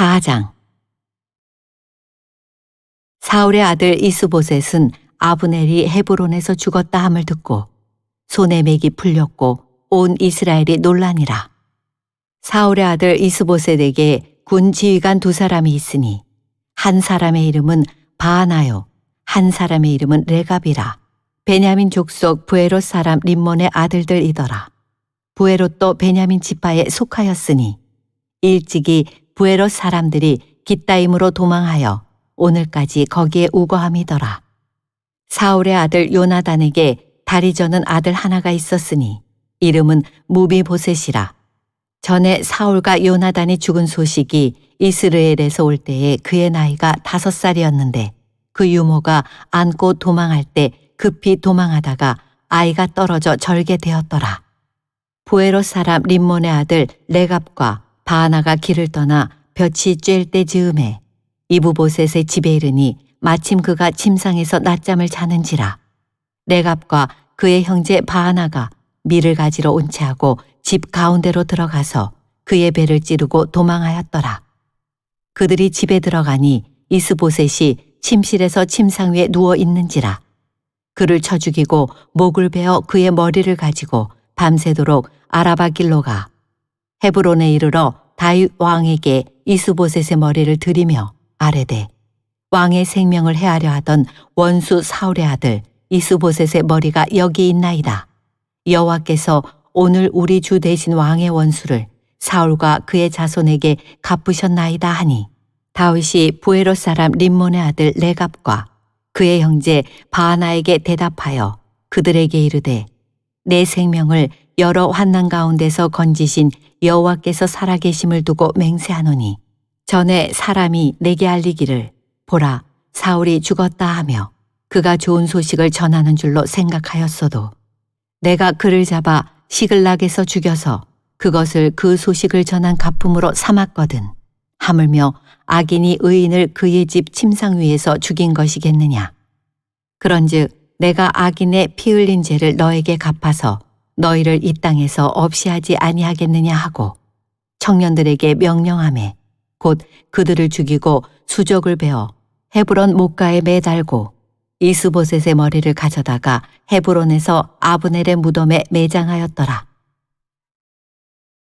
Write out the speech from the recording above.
4장 사울의 아들 이스보셋은 아브넬이 헤브론에서 죽었다 함을 듣고 손에 맥이 풀렸고 온 이스라엘이 논란이라. 사울의 아들 이스보셋에게 군 지휘관 두 사람이 있으니 한 사람의 이름은 바하나요 한 사람의 이름은 레갑이라. 베냐민 족속 부에롯 사람 림몬의 아들들이더라. 부에롯도 베냐민 지파에 속하였으니 일찍이 부에롯 사람들이 기따임으로 도망하여 오늘까지 거기에 우거함이더라. 사울의 아들 요나단에게 다리 저는 아들 하나가 있었으니 이름은 무비보셋이라. 전에 사울과 요나단이 죽은 소식이 이스라엘에서 올 때에 그의 나이가 다섯 살이었는데 그 유모가 안고 도망할 때 급히 도망하다가 아이가 떨어져 절게 되었더라. 부에롯 사람 림몬의 아들 레갑과 바하나가 길을 떠나 볕이 쬐일 때 즈음에 이브보셋의 집에 이르니 마침 그가 침상에서 낮잠을 자는지라. 레갑과 그의 형제 바하나가 밀을 가지러 온 채하고 집 가운데로 들어가서 그의 배를 찌르고 도망하였더라. 그들이 집에 들어가니 이스보셋이 침실에서 침상 위에 누워 있는지라. 그를 쳐 죽이고 목을 베어 그의 머리를 가지고 밤새도록 아라바 길로 가. 헤브론에 이르러 다윗 왕에게 이스보셋의 머리를 들이며 아뢰되 왕의 생명을 해하려 하던 원수 사울의 아들 이스보셋의 머리가 여기 있나이다. 여호와께서 오늘 우리 주 대신 왕의 원수를 사울과 그의 자손에게 갚으셨나이다 하니 다윗이 부에롯 사람 림몬의 아들 레갑과 그의 형제 바하나에게 대답하여 그들에게 이르되 내 생명을 여러 환난 가운데서 건지신 여호와께서 살아계심을 두고 맹세하노니 전에 사람이 내게 알리기를 보라 사울이 죽었다 하며 그가 좋은 소식을 전하는 줄로 생각하였어도. 내가 그를 잡아 시글락에서 죽여서 그것을 그 소식을 전한 가품으로 삼았거든. 하물며 악인이 의인을 그의 집 침상 위에서 죽인 것이겠느냐? 그런즉 내가 악인의 피 흘린 죄를 너에게 갚아서 너희를 이 땅에서 없이 하지 아니하겠느냐 하고 청년들에게 명령하매 곧 그들을 죽이고 수족을 베어 헤브론 목가에 매달고 이스보셋의 머리를 가져다가 헤브론에서 아브넬의 무덤에 매장하였더라.